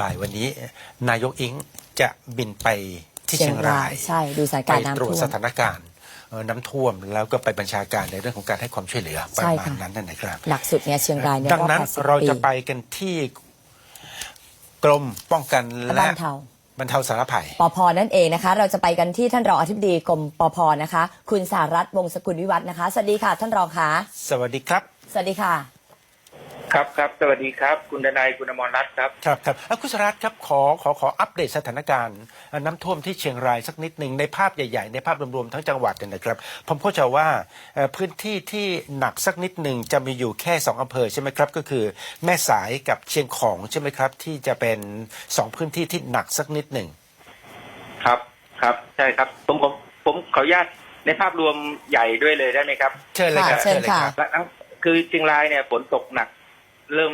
บ่ายๆวันนี้ นายกอิงจะบินไปที่เชียงรายใช่ดูสถานไปการณ์ตรน้ำวจท่วสมถานการณ์เอ่อน้ำท่วมแล้วก็ไปบัญชาการในเรื่องของการให้ความช่วยเหลือประใช่มาณค่ะนั้นนะนะครับหนักสุดเนี่ยเชียงรายเนี่ยดังนั้นรอบ80เราจะปีไปกันที่กรมป้องกันและและบรรเทาบรรเทาสาธารณภัยปพนั่นเองนะคะ เราจะไปกันที่ท่านรองอธิบดีกรมปพนะคะ คุณสารัตน์วงศ์สกุลวิวัฒน์นะคะสวัสดีค่ะ ท่านรองคะสวัสดีครับ สวัสดีค่ะ ครับครับสวัสดีครับ คุณดนายคุณอมรรัตน์ครับครับครับอะคุณสรัตน์ครับขอขอขออัปเดตสถานการณ์น้ำท่วมที่เชียงรายสักนิดหนึ่งในภาพใหญ่ ๆ ในภาพรวมๆทั้งจังหวัดเนี่ยนะครับ ผมเข้าใจว่าเอ่อพื้นที่ที่หนักสักนิดหนึ่งจะมีอยู่แค่สองอำเภอใช่ไหมครับก็คือ แม่สายกับเชียงของใช่ไหมครับที่จะเป็นสองพื้นที่ที่หนักสักนิดหนึ่ง ครับครับใช่ครับผมผมผมขออนุญาตในภาพรวมใหญ่ด้วยเลยได้ไหมครับ เชิญเลยครับค่ะเชิญเลยค่ะ ครับ และทั้งคือเชียงรายเนี่ยฝนตกหนัก เริ่ม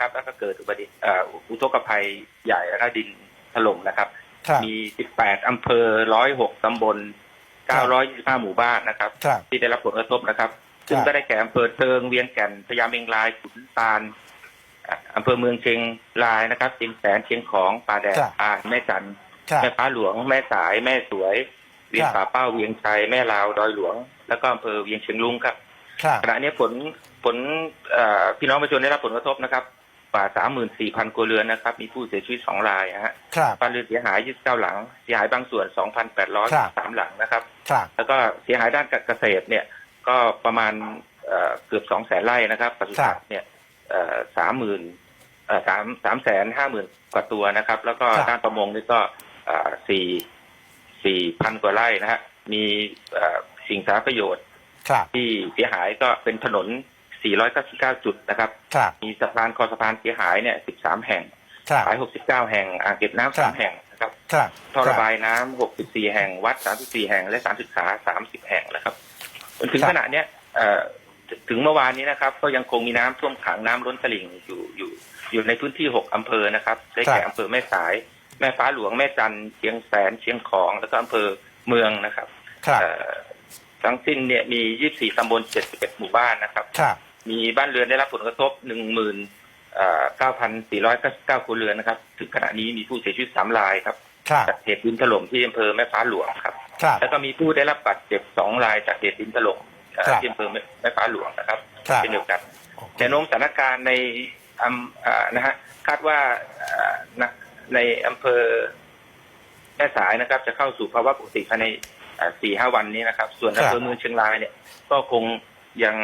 ครับ แล้วก็เกิดอุบัติเอ่ออุทกภัยใหญ่แล้วก็ดินถล่มนะครับครับ มี 18 อำเภอ 106 ตำบล 925 หมู่บ้านนะครับครับที่ได้รับผลกระทบนะครับ ซึ่งครับก็ได้แก่อำเภอเทิงเวียงแก่นพญาเมงรายขุนตาลอะอำเภอเมืองเชียงรายนะครับเชียงแสนเชียงของป่าแดดครับอ่านแม่จันทร์ครับแม่ฟ้าหลวงแม่สายแม่สวย เวียงครับป่าเป้าเวียงชัยแม่ลาวดอยหลวง แล้วก็อำเภอเวียงเชียงรุ้งครับครับ ขณะนี้ผลผลเอ่อพี่น้องประชาชนได้รับผลกระทบนะครับกว่า34,000ครัวเรือนนะครับ มีผู้เสียชีวิต2รายนะฮะครับบ้านเรือนเสียหาย29หลัง เสียหายบางส่วน2,803หลังนะครับครับ แล้วก็เสียหายด้านเกษตรเนี่ยก็ประมาณเอ่อเกือบสองแสนไร่นะครับปศุสัตว์เนี่ยสามหมื่นสามสามแสนห้าหมื่นกว่าตัวนะครับ แล้วก็ครับด้านประมงนี่ก็สี่สี่พันกว่าไร่นะฮะมีเอ่อสิ่งสาธารณประโยชน์ ครับที่เสียหายก็เป็นถนน 499 จุดนะครับ ครับ มีสะพานคอสะพานเสียหายเนี่ย 13 แห่งครับ สาย 69 แห่งอ่างเก็บน้ำครัสาบมแห่งนะครับครับท่อระบายน้ำ64 แห่ง วัด 34 แห่ง และสถารศึกษา 30 แห่งนะครับจนถึงขณะเนี้ยเอ่อถึงเมื่อวานนี้นะครับ ก็ยังคงมีน้ำท่วมขังน้ำล้นตลิ่งอยู่อยู่อยู่ในพื้นที่ 6อำเภอนะครับได้แก่อำเภอแม่สาย แม่ฟ้าหลวงแม่จันทร์เชียงแสนเชียงของ แล้วก็อำเภอเมืองนะครับ ครับ เอ่อ ทั้งสิ้นเนี่ยมี 24 ตำบล 71 หมู่บ้านนะครับ ครับ มีบ้านเรือนได้รับผลกระทบ 19,499ครัวเรือนนะครับ ถึงขณะนี้มีผู้เสียชีวิต 3 รายครับ ครับ จากเหตุดินถล่มที่อำเภอแม่ฟ้าหลวงครับ ครับ แล้วก็มีผู้ได้รับบาดเจ็บ 2 รายจากเหตุดินถล่มเอ่อครับ ที่อำเภอแม่ฟ้าหลวงนะครับ ครับ เช่นเดียวกันโอเคแนวโน้มสถานการณ์ในอำอ่านะฮะคาดว่าอ่านะในอำเภอแม่สายนะครับ จะเข้าสู่ภาวะปกติภายใน สี่ห้าวันนี้นะครับ ส่วนครับอำเภอเมืองเชียงรายเนี่ย ก็คงยัง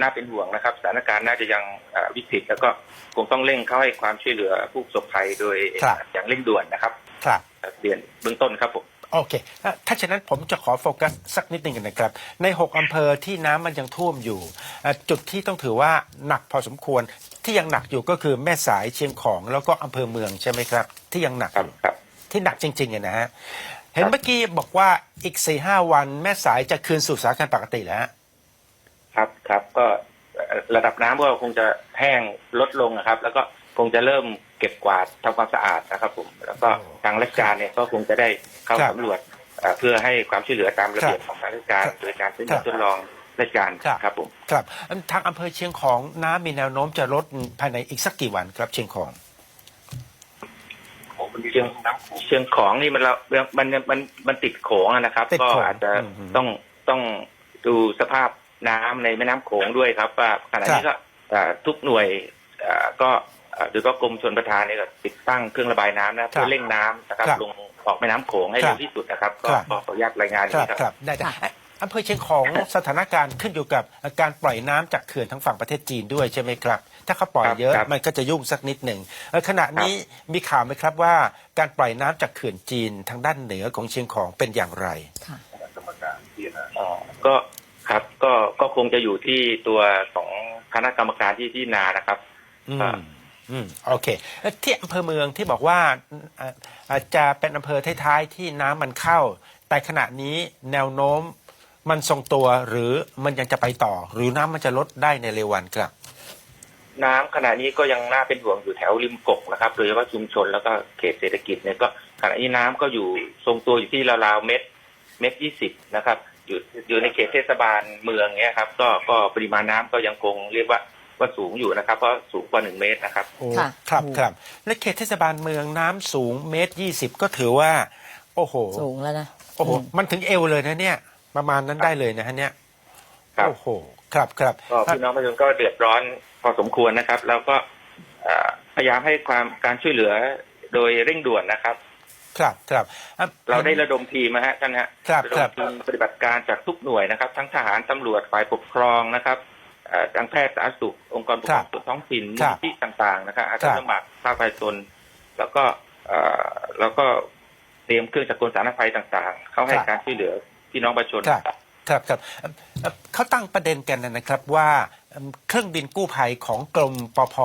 น่าเป็นห่วงนะครับ สถานการณ์น่าจะยังอ่าวิกฤตแล้วก็คงต้องเร่งเข้าให้ความช่วยเหลือผู้ประสบภัยโดยครับอย่างเร่งด่วนนะครับ ครับเรียนเบื้องต้นครับผมโอเคอะถ้าฉะนั้นผมจะขอโฟกัสสักนิดหนึ่งนะครับ ใน 6 อำเภอที่น้ำมันยังท่วมอยู่อะจุดที่ต้องถือว่าหนักพอสมควร ที่ยังหนักอยู่ก็คือแม่สายเชียงของแล้วก็อำเภอเมืองใช่ไหมครับ ที่ยังหนักครับอยู่ครับที่หนักจริงๆอะนะฮะ เห็นครับเมื่อกี้บอกว่าอีก4ีหวันแม่สายจะคืนสู่สถานการณ์ปกติแล้วฮะครับครับก็เอ่อระดับน้ำก็คงจะแห้งลดลงนะครับ แล้วก็คงจะเริ่มเก็บกวาดทำความสะอาดนะครับ ผม แล้วก็ทางราชการเนี่ยก็คงจะได้เข้าครับสำรวจเอ่อเพื่อให้ความช่วยเหลือตามระเบียบครับของทางราชการครับโดยการใช้ครัเงิบนทดลองราชการครับครับผมครับทางอำเภอเชียงของน้ำมีแนวโน้มจะลดภายในอีกสักกี่วันครับเชียงของ เชียงเชียงของนี่มันเรามันมันมันติดโขงอะนะครับ ติดก็โขงอาจจะอืม ต้องต้องดูสภาพน้ำในแม่น้ำโขงด้วยครับ ว่าขณะนี้ก็เอ่อทุกหน่วยเอ่อก็เอ่อโดยเฉพาะกรมชลประทานเนี่ยก็ติดตั้งเครื่องระบายน้ำนะเพื่อเร่งน้ำนะครับ ครับลงออกแม่น้ำโขงให้ครัเร็บวที่สุดนะครับ ก็ครับก็ขออนุญาตรายงานอคย่างรับนี้ครับ ครับได้ได้ค่ะเอ๊ะอำเภอเชียงของสถานการณ์ขึ้นอยู่กับการปล่อยน้ำจากเขื่อนทั้งฝั่งประเทศจีนด้วยใช่ไหมครับ ถ้าเขาปล่อยครับเยอะครับมันก็จะยุ่งสักนิดหนึ่งเอ่อขณะนี้มีข่าวไหมครับว่า การปล่อยน้ำจากเขื่อนจีนทางด้านเหนือของเชียงของเป็นอย่างไรค่ะอ๋อก็ครับก็ก็คงจะอยู่ที่ตัวของคณะกรรมการที่ที่นานะครับอืมอ่าอืมโอเคเอ่อที่อำเภอเมืองที่บอกว่าเอ่ออาจจะเป็นอำเภอท้ายๆที่น้ำมันเข้า แต่ขณะนี้แนวโน้ม มันทรงตัวหรือมันยังจะไปต่อ หรือน้ำมันจะลดได้ในเร็ววันครับ น้ำขณะนี้ก็ยังน่าเป็นห่วงอยู่แถวริมกกนะครับโดยเฉพาะชุมชนแล้วก็เขตเศรษฐกิจเนี่ยก็ขณะนี้น้ำก็อยู่ทรงตัวอยู่ที่ราวๆเม็ดเม็ดยี่สิบนะครับ อยู่อยู่ในเขตเทศบาลเมืองเนี้ยครับ ก็ก็ปริมาณน้ำก็ยังคงเรียกว่าว่าสูงอยู่นะครับ เพราะสูงกว่าหนึ่งเมตรนะครับ โอ้ค่ะ ครับโอ้ครับและเขตเทศบาลเมืองน้ำสูงเมตรยี่สิบก็ถือว่า โอ้โห สูงแล้วนะโอ้โหอืมมันถึงเอวเลยนะเนี่ย ประมาณนั้นได้เลยนะฮะเนี่ยครับโอ้โหครับครับก็พี่น้องประชาชนก็เดือดร้อนพอสมควรนะครับ แล้วก็เอ่อพยายามให้ความการช่วยเหลือโดยเร่งด่วนนะครับ ครับครับอะเราได้ระดมทีมนะฮะท่านฮะครับระดครัมบทีมปฏิบัติการจากทุกหน่วยนะครับ ทั้งทหารตำรวจฝ่ายปกครองนะครับเอ่อทางแพทย์สาธารณสุของค์กรปกครองส่วนท้องถิ่นคมูรัลบที่ต่างๆ นะครับอาครัสาบสมัครภาคประชาชนแล้วก็เอ่อแล้วก็เตรียมเครื่องจักรกลสารภัยต่าง ๆ เข้าให้การช่วยเหลือ พี่น้องประชาชนครับ ครับครับเอ่อเอ่อเขาตั้งประเด็นกันนะครับว่าเอิ่มเครื่องบินกู้ภัยของกรมปภ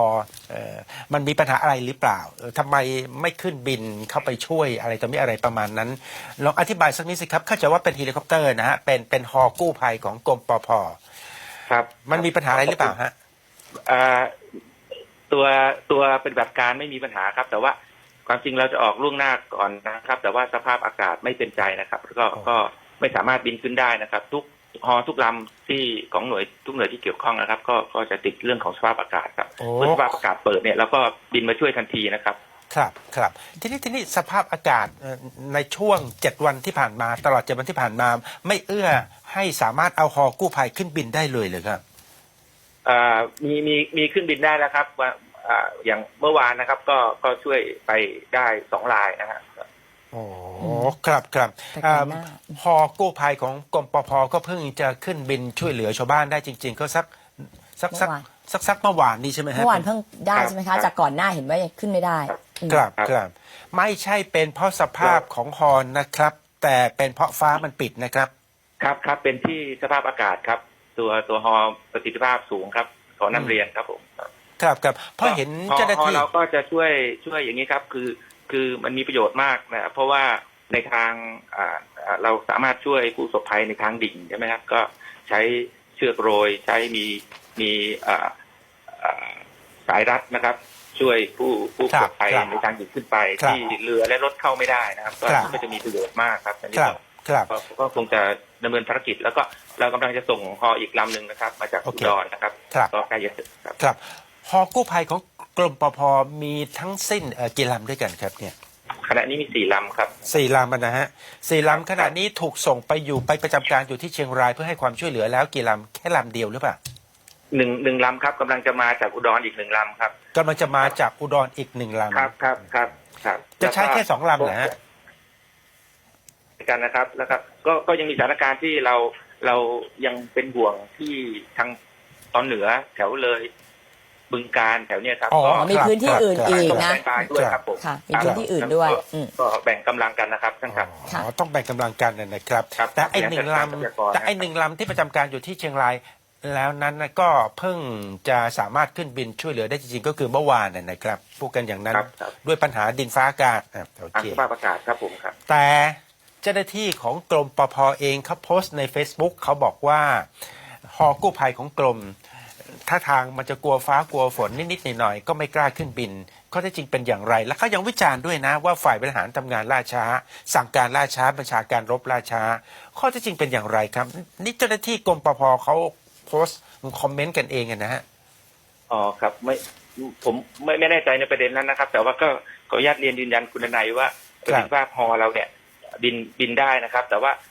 เอ่อมันมีปัญหาอะไรหรือเปล่าเอ่อทำไมไม่ขึ้นบินเข้าไปช่วยอะไรต่อมีอะไรประมาณนั้นลองอธิบายสักนิดสิครับเข้าใจว่าเป็นเฮลิคอปเตอร์นะฮะเป็นเป็นฮอกู้ภัยของกรมปภครับ มันมีปัญหาอะไรหรือเปล่าฮะเอ่อตัวตัวปฏิบัติการไม่มีปัญหาครับ แต่ว่าความจริงเราจะออกล่วงหน้าก่อนนะครับ แต่ว่าสภาพอากาศไม่เป็นใจนะครับแล้วก็อ๋อก็ ไม่สามารถบินขึ้นได้นะครับ ทุกฮอทุกลำที่ของหน่วยทุกหน่วยที่เกี่ยวข้องนะครับ ก็ก็จะติดเรื่องของสภาพอากาศครับโอ้เมื่อสภาพอากาศเปิดเนี่ยเราก็บินมาช่วยทันทีนะครับ ครับครับทีนี้ทีนี้สภาพอากาศเอ่อในช่วงเจ็ดวันที่ผ่านมา ตลอดเจ็ดวันที่ผ่านมา ไม่เอื้อให้สามารถเอาฮอกู้ภัยขึ้นบินได้เลยเลยครับเอ่อมีมีมีขึ้นบินได้แล้วครับว่าอ่าอย่างเมื่อวานนะครับ ก็ก็ช่วยไปได้สองรายนะฮะ โอ้ครับครับแต่ก่อนหน้า อ่าฮอกู้ภัยของกรมปภก็เพิ่งจะขึ้นบินช่วยเหลือชาวบ้านได้จริง ๆ ก็สักสักสักเมื่อวาน สักสักเมื่อวานนี้ใช่ไหมฮะ เมื่อวานเพิ่งได้ครับใช่ไหมครัคะ บ จากก่อนหน้าเห็นว่ายังขึ้นไม่ได้อืม ครับครับครับไม่ใช่เป็นเพราะสภาพของฮอนะครับ แต่เป็นเพราะฟ้ามันปิดนะครับ ครับครับเป็นที่สภาพอากาศครับ ตัวตัวฮอประสิทธิภาพสูงครับ ขอนำเรียนครับผมครับครับครับเพราะเห็นฮอเจ้าหน้าฮอที่เราก็จะช่วยช่วยอย่างนี้ครับ คือ คือมันมีประโยชน์มากนะครับเพราะว่าในทางอ่าอ่าเราสามารถช่วยผู้ประสบภัยในทางดิ่งใช่ไหมครับก็ใช้เชือกโรย ใช้มีมีอ่าอ่าสายรัดนะครับ ช่วยผู้ผู้ประสบภัยครับในทางดิ่งขึ้นไปครับที่เรือและรถเข้าไม่ได้นะครับก็ครับ ก็จะมีประโยชน์มากครับอันนี้ครับก็ครับก็ก็คงจะดำเนินภารกิจ แล้วก็เรากำลังจะส่งฮออีกลำหนึ่งนะครับ มาจากโออุเคดรนะครับครับก็ใกล้จะเสร็จครับครับฮอกู้ภัยของ กรมปภมีทั้งสิ้นเอ่อกี่ลำด้วยกันครับเนี่ยขณะนี้มีสี่ลำครับ สี่ลำอะนะฮะสี่ลำขณะนี้ถูกส่งไปอยู่ไปประจำการอยู่ที่เชียงรายเพื่อให้ความช่วยเหลือแล้วกี่ลำแค่ลำเดียวหรือเปล่าหนึ่งหนึ่งลำครับกำลังจะมาจากอุดรอีกหนึ่งลำครับ กำลังจะมาจากอุดรอีกหนึ่งลำครับครับครับครับจะใช้แค่ล้วก็สองลำเหรอฮะกันนะครับ แล้วก็ก็ก็ยังมีสถานการณ์ที่เราเรายังเป็นห่วงที่ทางตอนเหนือแถวเลย บึงการแถวเนี้ยครับอ๋อ ก็มีพื้นที่อื่นครับอีกต้องนะ แบ่งการด้วยครับผมค่ะมีพื้นที่อื่นด้วยอืม ก็แบ่งกำลังกันนะครับท่านครับค่ะอ๋อต้องแบ่งกำลังกันนะนะครับ ครับแต่ไอหนึ่งลทรัพยากรำแต่ไอหนึ่งลำที่ประจำการอยู่ที่เชียงราย แล้วนั้นน่ะก็เพิ่งจะสามารถขึ้นบินช่วยเหลือได้จริงๆ ก็คือเมื่อวานน่ะนะครับพูดกันอย่างนั้นครับครับด้วยปัญหาดินฟ้าอากาศอะโอทางเค สภาพอากาศครับผมครับ แต่เจ้าหน้าที่ของกรมปภเองเขาโพสต์ใน Facebook เขาบอกว่าฮอกู้ภัยของกรม ถ้าทางมันจะกลัวฟ้ากลัวฝนนิดๆหน่อยๆก็ไม่กล้าขึ้นบินข้อเท็จจริงเป็นอย่างไร แล้วเขายังวิจารณ์ด้วยนะว่าฝ่ายบริหารทำงานล่าช้า สั่งการล่าช้าบัญชาการรบล่าช้า ข้อเท็จจริงเป็นอย่างไรครับนี่เจ้าหน้าที่กรมปภเขาโพสต์คอมเมนต์กันเองอะนะฮะอ๋อครับไม่ผมไม่ไม่แน่ใจในประเด็นนั้นนะครับ แต่ว่าก็ขออนุญาตเรียนยืนยันคุณนายว่าประสิทธิภาพฮอเราเนี่ยบินบินได้นะครับ แต่ว่าอ่า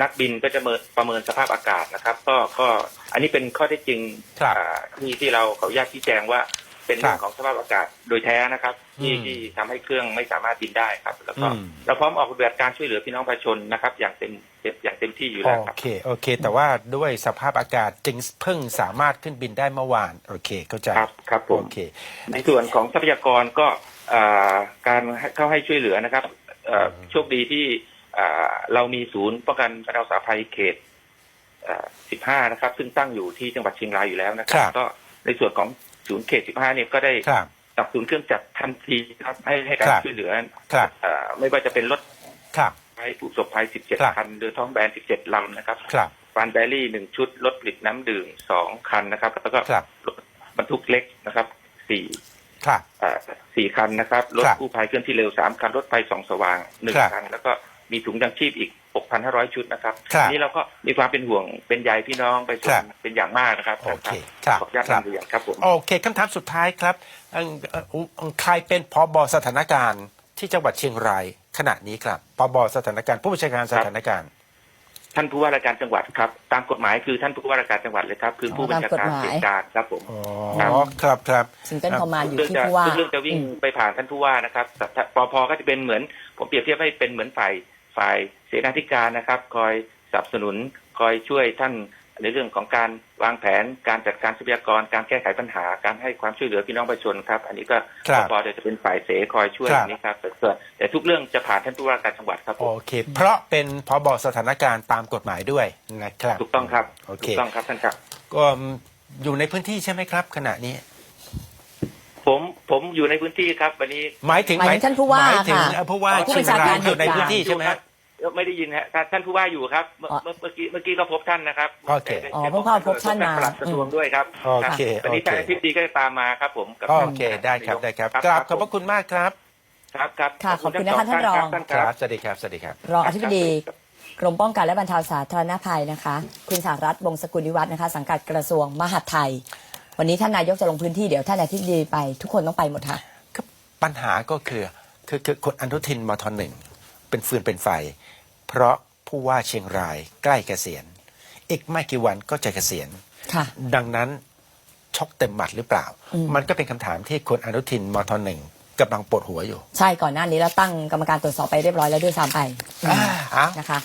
นักบินก็จะเมินประเมินสภาพอากาศนะครับ ก็ก็อันนี้เป็นข้อเท็จจริงครับอ่าที่ที่เราขออนุญาตชี้แจงว่าเป็นเรื่อครังบของสภาพอากาศโดยแท้นะครับ ที่อืมที่ทำให้เครื่องไม่สามารถบินได้ครับ แล้วก็อืมเราพร้อมออกปฏิบัติการช่วยเหลือพี่น้องประชาชนนะครับ อย่างเต็มอย่างเต็มที่อยู่แล้วคโอรับเคโอเค แต่ว่าด้วยสภาพอากาศจึงเพิ่งสามารถขึ้นบินได้เมื่อวานโอเคเข้าใจครับครับผมโอเค ในส่วนของทรัพยากรก็เอ่อการเข้าให้ช่วยเหลือนะครับเอ่อโชคดีที่ เอ่อเรามีศูนย์ป้องกันบรรเทาสาภัยเขตเอ่อ15 นะครับ ซึ่งตั้งอยู่ที่จังหวัดเชียงรายอยู่แล้วนะครัครับก็ในส่วนของศูนย์เขต 15 เนี่ยก็ได้ครับจับศูนย์เครื่องจักรทันทีครับให้ให้การครับช่วยเหลือครับเอ่อไม่ว่าจะเป็นรถครับไฟผู้ประสบภัยครับ17 คันเรือท้องแบน 17 ลำนะครับครับฟานแบรี่หนึ่งชุดรถผลิตน้ำดื่มสองคันนะครับ แล้วก็ครับรถบรรทุกเล็กนะครับสี่ครับเอ่อสี่คันนะครับ รถครับกู้ภัยเคลื่อนที่เร็วสามคัน รถไฟส่องสว่างหนึ่งครับคัน แล้วก็ มีถุงยังชีพอีก 6,500 ชุดนะครับ ครับนี่เราก็มีความเป็นห่วงเป็นใยพี่น้องไปชครัมบเป็นอย่างมากนะครับโอเคครับขออนุญาตครับนำเรียนครับผม โอเคคำถามสุดท้ายครับเอิ่มเอ่อเอิ่มใครเป็นพบสถานการณ์ที่จังหวัดเชียงรายขณะนี้ครับพบสถานการณ์ผู้บัญชาการสถานการณ์ ท่านผู้ว่าราชการจังหวัดครับ ตามกฎหมายคือท่านผู้ว่าราชการจังหวัดเลยครับ คือผู้บัญชาการเหตุการณ์ครับผม อ๋อครับครับครับ ซิงเกิลคอมมานด์อยู่เรื่องที่จะผู้ว่า เรื่องจะวิ่งอืมไปผ่านท่านผู้ว่านะครับแต่ถ้าปพก็จะเป็นเหมือน ผมเปรียบเทียบให้เป็นเหมือนฝ่าย ฝ่ายเสนาธิการนะครับ คอยสนับสนุนคอยช่วยท่านในเรื่องของการวางแผนการจัดการทรัพยากรการแก้ไขปัญหา การให้ความช่วยเหลือพี่น้องประชาชนครับ อันนี้ก็ครับปพจะเป็นฝ่ายเสคอยช่วยครับอันนี้ครับแต่ส่วนแต่ทุกเรื่องจะผ่านท่านผู้ว่าราชการจังหวัดครับผโอมเค เพราะเป็นพบสถานการณ์ตามกฎหมายด้วยนะครับถูกต้องครับโอเคถูกต้องครับท่านครับก็อยู่ในพื้นที่ใช่ไหมครับ ขณะนี้ ผมผมอยู่ในพื้นที่ครับ วันนี้หมายถึงหมายถึงท่านผู้ว่าหมายถึงค่ะผู้ว่าผู้เชีบัยญงชาการรายอยู่ในเหตุการณ์พื้นที่ใช่ไหมฮะเอ่อไม่ได้ยินฮะท่านท่านผู้ว่าอยู่ครับเมื่ออ๋อเมื่อเมื่อกี้เมื่อกี้ก็พบท่านนะครับโอเคได้อ๋อได้เพิ่งเข้าพบท่านมาปลัดกระทรวงด้วยครับโอเครับวันนี้โอเค ท่านอธิบดีก็จะตามมาครับ ผมกับโอเคได้ครับได้ครับกราบขอบพระคุณมากครับครับครับค่ะขอบคุณนะคะทั้งสองท่านรอง ท่านคครัรับบสวัสดีครับสวัสดีครับ รองอธิบดีกรมป้องกันและบรรเทาสาธารณภัยนะคะ คุณสารัตน์วงศ์สกุลวิวัฒน์นะคะ สังกัดกระทรวงมหาดไทย วันนี้ท่านนายกจะลงพื้นที่เดี๋ยวท่านอธิบดีไปทุกคนต้องไปหมดค่ะก็ปัญหาก็คือคือคือคนอนุทินมทหนึ่งเป็นฟืนเป็นไฟ เพราะผู้ว่าเชียงรายใกล้เกษียณ อีกไม่กี่วันก็จะเกษียณค่ะดังนั้นช็อกเต็มหมัดหรือเปล่าอืมมันก็เป็นคำถามที่คนอนุทินมทหนึ่งกำลังปวดหัวอยู่ ใช่ก่อนหน้านี้เราตั้งกรรมการตรวจสอบไปเรียบร้อยแล้วด้วยซ้ำไปอ่าเอานะคะ